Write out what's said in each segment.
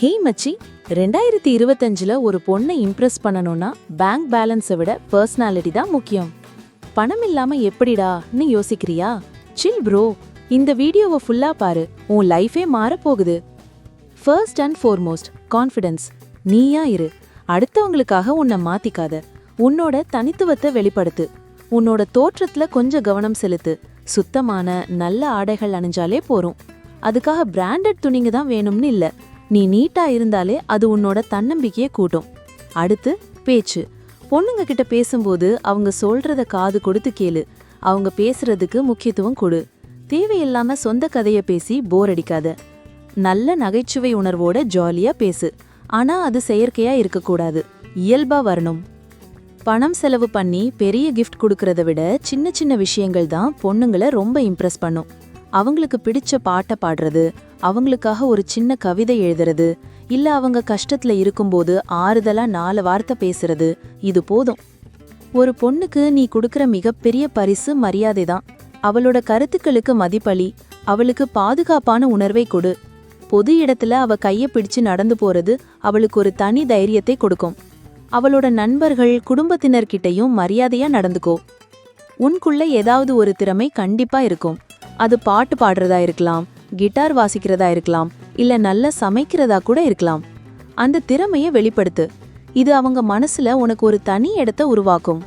ஹே மச்சி ரெண்டாயிரத்தி இருபத்தஞ்சில் ஒரு பொண்ணை இம்ப்ரெஸ் பண்ணணும்னா பேங்க் பேலன்ஸை விட பர்சனாலிட்டி தான் முக்கியம். பணம் இல்லாம எப்படிடான்னு யோசிக்கிறியா? சில் ப்ரோ இந்த வீடியோவை ஃபுல்லா பாரு உன் லைஃபே மாறப் போகுது ஃபர்ஸ்ட் அண்ட் ஃபோர்மோஸ்ட் கான்ஃபிடன்ஸ் நீயா இரு அடுத்தவங்களுக்காக உன்னை மாத்திக்காத. உன்னோட தனித்துவத்தை வெளிப்படுத்து. உன்னோட தோற்றத்துல கொஞ்சம் கவனம் செலுத்து. சுத்தமான நல்ல ஆடைகள் அணிஞ்சாலே போரும் அதுக்காக பிராண்டட் துணிங்க தான் வேணும்னு இல்லை. நீ நீட்டா இருந்தாலே அது உன்னோட தன்னம்பிக்கையை கூட்டும். அடுத்து பேச்சு. பொண்ணுங்க கிட்ட பேசும்போது அவங்க சொல்றத காது கொடுத்து கேளு. அவங்க பேசுறதுக்கு முக்கியத்துவம் கொடு. தேவையில்லாம சொந்த கதைய பேசி போர் அடிக்காத. நல்ல நகைச்சுவை உணர்வோட ஜாலியா பேசு. ஆனா அது செயற்கையா இருக்கக்கூடாது. இயல்பா வரணும். பணம் செலவு பண்ணி பெரிய கிஃப்ட் கொடுக்கறத விட சின்ன சின்ன விஷயங்கள் தான் பொண்ணுங்களை ரொம்ப இம்ப்ரெஸ் பண்ணும். அவங்களுக்கு பிடிச்ச பாட்டை பாடுறது அவங்களுக்காக ஒரு சின்ன கவிதை எழுதுறது இல்ல அவங்க கஷ்டத்துல இருக்கும்போது ஆறுதலா நாலு வார்த்தை பேசுறது இது போதும். ஒரு பொண்ணுக்கு நீ கொடுக்கற மிகப்பெரிய பரிசு மரியாதை தான் அவளோட கருத்துக்களுக்கு மதிப்பளி அவளுக்கு பாதுகாப்பான உணர்வை கொடு. பொது இடத்துல அவ கைய பிடிச்சு நடந்து போறது அவளுக்கு ஒரு தனி தைரியத்தை கொடுக்கும். அவளோட நண்பர்கள் குடும்பத்தினர்கிட்டயும் மரியாதையா நடந்துக்கோ. உன்குள்ள ஏதாவது ஒரு திறமை கண்டிப்பா இருக்கும். அது பாட்டு பாடுறதா இருக்கலாம் கிட்டார் வாசிக்கிறதா இருக்கலாம் இல்ல நல்லா சமைக்கிறதா கூட இருக்கலாம். அந்த திறமையை வெளிப்படுத்து. இது அவங்க மனசுல உனக்கு ஒரு தனி இடத்த உருவாக்கும்.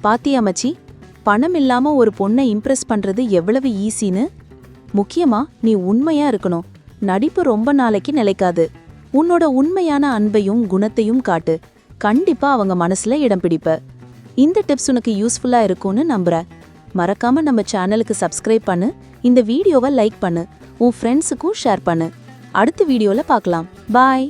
பாத்தியா மச்சி பணம் இல்லாம ஒரு பொண்ணை இம்ப்ரெஸ் பண்றது எவ்வளவு ஈஸின்னு முக்கியமா நீ உண்மையா இருக்கணும். நடிப்பு ரொம்ப நாளைக்கு நிலைக்காது. உன்னோட உண்மையான அன்பையும் குணத்தையும் காட்டு. கண்டிப்பா அவங்க மனசுல இடம் பிடிப்ப. இந்த டிப்ஸ் உனக்கு யூஸ்ஃபுல்லா இருக்கும்னு நம்புறேன். மறக்காம நம்ம சேனலுக்கு சப்ஸ்கிரைப் பண்ணு இந்த வீடியோவை லைக் பண்ணு உன் ஃப்ரெண்ட்ஸுக்கும் ஷேர் பண்ணு. அடுத்த வீடியோவில் பார்க்கலாம். பாய்